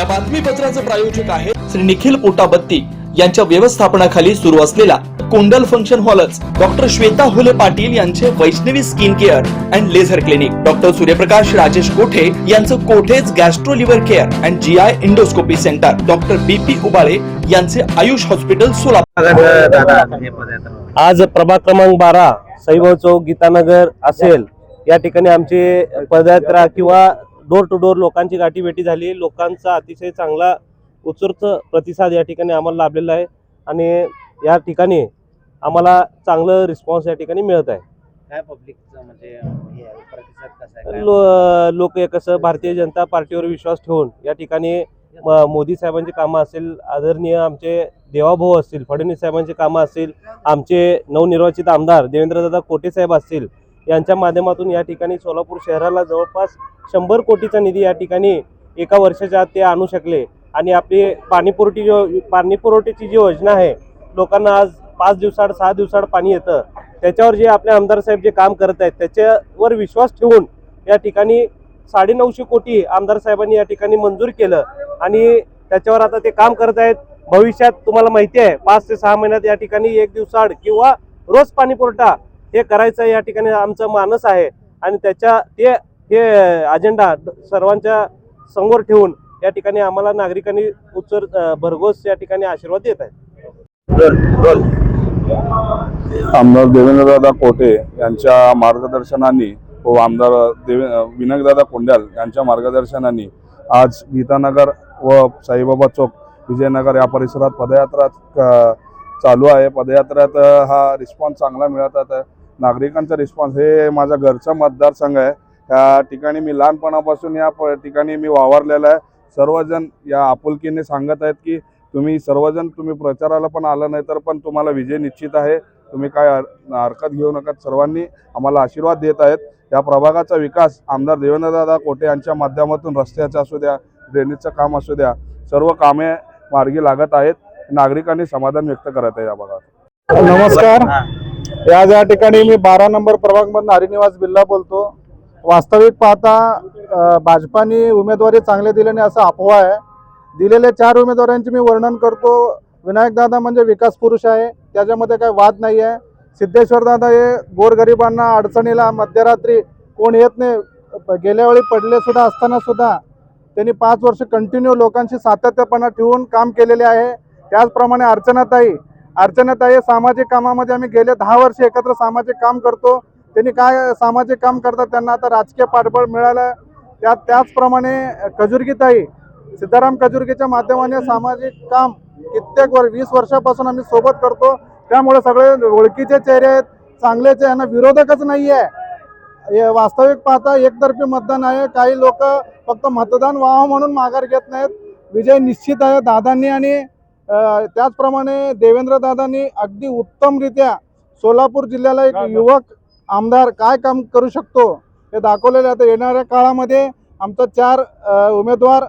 या बातमीपत्राचे प्रायोजक आहे श्री निखिल पोटाबत्ती यांच्या व्यवस्थापनाखाली सुरू असलेला कोंडल फंक्शन हॉलच डॉक्टर श्वेता हुले पाटील यांचे Vaishnavi skin care and laser clinic doctor Suryaprakash Rajesh Kothe यांचं Kothe's gastro liver care and G I endoscopy centre doctor B P Ubale यांचे आयुष हॉस्पिटल सोलापूर. आज प्रभाग क्रमांक बारा सईभाऊ चौक गीतानगर असेल. या ठिकाणी आमची पदयात्रा किंवा डोर टू डोर लोकांची गाठीभेटी झाली. लोकांचा अतिशय चांगला उत्स्फूर्त प्रतिसाद या ठिकाणी आम्हाला लाभलेला आहे आणि या ठिकाणी आम्हाला चांगलं रिस्पॉन्स या ठिकाणी मिळत आहे. काय पब्लिकचं म्हणजे हे आहे, प्रतिसाद कसा आहे? काय? लो लोक कसं भारतीय जनता पार्टीवर विश्वास ठेवून या ठिकाणी म- मोदी साहेबांची कामं असेल आदरणीय आमचे देवाभाऊ असतील फडणवीस साहेबांची कामं असतील आमचे नवनिर्वाचित आमदार देवेंद्रदादा कोटे साहेब असतील यांच्या माध्यमातून या ठिकाणी सोलापूर शहराला जवळपास शंभर कोटीचा निधी या ठिकाणी एका वर्षाच्या आत ते आणू शकले. आणि आपली पाणीपुरवठी जो पाणीपुरवठ्याची जी योजना आहे लोकांना आज पाच दिवसाड सहा दिवसाड पाणी येतं. त्याच्यावर जे आपले आमदार साहेब जे काम करत आहेत त्याच्यावर विश्वास ठेवून या ठिकाणी साडेनऊशे कोटी आमदार साहेबांनी या ठिकाणी मंजूर केलं. आणि त्याच्यावर आता ते काम करत आहेत. भविष्यात तुम्हाला माहिती आहे पाच ते सहा महिन्यात या ठिकाणी एक दिवसाड किंवा रोज पाणी पुरवठा हे करायचं या ठिकाणी आमचं मानस आहे आणि त्याच्या ते हे अजेंडा सर्वांच्या समोर ठेवून या ठिकाणी आम्हाला नागरिकांनी उच्चर भरघोस या ठिकाणी आशीर्वाद देत आहेत. आमदार देवेंद्रदादा कोटे यांच्या मार्गदर्शनाने व आमदार देवे विनायकदादा कोंड्याल यांच्या मार्गदर्शनाने आज गीतानगर व साईबाबा चौक विजयनगर या परिसरात पदयात्रा चालू आहे. पदयात्रेत हा रिस्पॉन्स चांगला मिळत आहे नागरिकांचा रिस्पॉन्स हे माझा घरचा मतदारसंघ आहे. या ठिकाणी मी लहानपणापासून या प- ठिकाणी मी वावरलेला आहे. सर्वजण या आपुलकीने सांगत आहेत की तुम्ही सर्वजण तुम्ही प्रचाराला पण आलं नाही तर पण तुम्हाला विजय निश्चित आहे. तुम्ही काय हर- हरकत घेऊ नका. सर्वांनी आम्हाला आशीर्वाद देत आहेत. या प्रभागाचा विकास आमदार देवेंद्रदादा कोटे यांच्या माध्यमातून रस्त्याचं असू द्या ड्रेनेजचं काम असू द्या सर्व कामे मार्गी लागत आहेत. नागरिकांनी समाधान व्यक्त करत आहे या भागात. नमस्कार. आज या ठिकाणी मी बारा नंबर प्रभागमधून हरिनिवास बिल्ला बोलतो वास्तविक पाहता भाजपाने उमेदवारी चांगले दिल्याने असं अफवा आहे. दिलेल्या चार उमेदवारांचे मी वर्णन करतो. विनायकदादा म्हणजे विकास पुरुष आहे त्याच्यामध्ये काही वाद नाही आहे सिद्धेश्वरदादा हे गोरगरिबांना अडचणीला मध्यरात्री कोण येत नाही गेल्या वेळी पडले सुद्धा असताना सुद्धा त्यांनी पाच वर्ष कंटिन्यू लोकांशी सातत्यपणा ठेवून काम केलेले आहे. त्याचप्रमाणे अर्चनाताई अर्चनाताई सामाजिक कामामध्ये आम्ही गेले दहा वर्ष एकत्र सामाजिक काम करतो. त्यांनी काय सामाजिक काम करतात त्यांना आता राजकीय पाठबळ मिळालं. त्या त्याचप्रमाणे कजुर्गीताई सिद्धाराम कजुर्गीच्या माध्यमाने सामाजिक काम कित्येक वर वीस वर्षापासून आम्ही सोबत करतो. त्यामुळे सगळे ओळखीचे चेहरे आहेत. चांगलेचे यांना विरोधकच नाही आहे वास्तविक पाहता एकतर्फी मतदान आहे. काही लोक फक्त मतदान व्हावं म्हणून माघार घेत नाहीत. विजय निश्चित आहे. दादांनी आणि त्याचप्रमाणे देवेंद्र दादांनी अगदी उत्तमरित्या सोलापूर जिल्ह्याला एक युवक आमदार काय काम करू शकतो हे दाखवलेले आता येणाऱ्या काळामध्ये आमचं चार अ, उमेदवार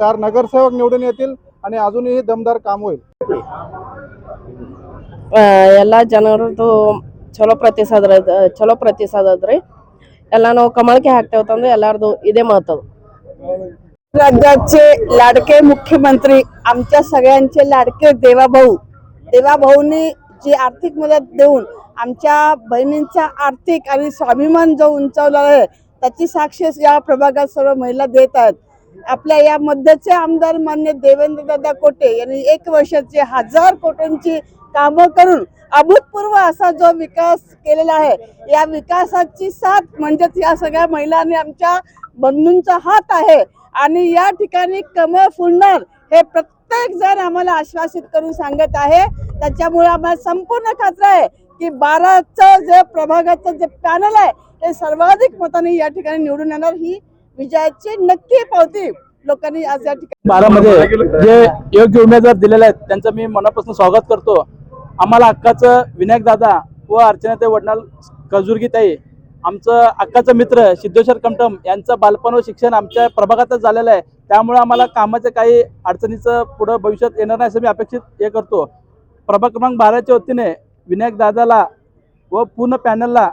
चार नगरसेवक निवडून येतील आणि अजूनही दमदार काम होईल ಆ, ಎಲ್ಲ ಜನರದ್ದು ಚಲೋ ಪ್ರತಿಸಾದ ಚಲೋ ಪ್ರತಿಸಾದ ಅದ್ರಿ ಎಲ್ಲ ನಾವು ಕಮಳಕ್ಕೆ ಹಾಕ್ತೇವತ್ತಂದ್ರೆ ಎಲ್ಲಾರ್ದು ಇದೇ ಮಾತದು राज्याचे लाडके मुख्यमंत्री आमच्या सगळ्यांचे लाडके देवाभाऊ. देवाभाऊनी जी आर्थिक मदत देऊन आमच्या बहिणींचा आर्थिक आणि स्वाभिमान जो उंचावला आहे त्याची साक्ष या प्रभागात सर्व महिला देत आहेत. आपल्या या मध्यचे आमदार मान्य देवेंद्र दादा कोटे यांनी एक वर्षाचे हजार कोटींची कामं करून अभूतपूर्व असा जो विकास केलेला आहे या विकासाची साथ म्हणजेच या सगळ्या महिलांनी आमच्या बंधूंचा हात आहे. आणि या ठिकाणी कमळ फुलणार हे प्रत्येक जण आम्हाला आश्वासित करून सांगत आहे. त्याच्यामुळे आम्हाला संपूर्ण खात्री आहे की बाराचं जे प्रभागाचं जे पॅनल आहे ते सर्वाधिक मताने या ठिकाणी निवडून येणार. ही विजयाची नक्की पावती लोकांनी आज या ठिकाणी बारामध्ये जे योग्य उमेदवार दिलेले आहेत त्यांचं मी मनापासून स्वागत करतो. आम्हाला हक्काचं विनायक दादा व ते वडनाल कजुर्गीताई आमचं अक्काचं मित्र सिद्धेश्वर कमटम यांचं बालपण व शिक्षण आमच्या प्रभागातच झालेलं आहे. त्यामुळे आम्हाला कामाच्या काही अडचणीचं पुढं भविष्यात येणार नाही असं मी अपेक्षित हे करतो. प्रभाग क्रमांक बाराच्या वतीने विनायक दादाला व पूर्ण पॅनलला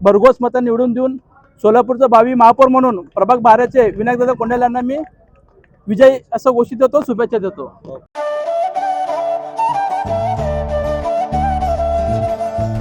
भरघोस मतं निवडून देऊन सोलापूरचं भावी महापौर म्हणून प्रभाग बाराचे विनायक दादा कोंडेल यांना मी विजय असं घोषित देतो शुभेच्छा देतो.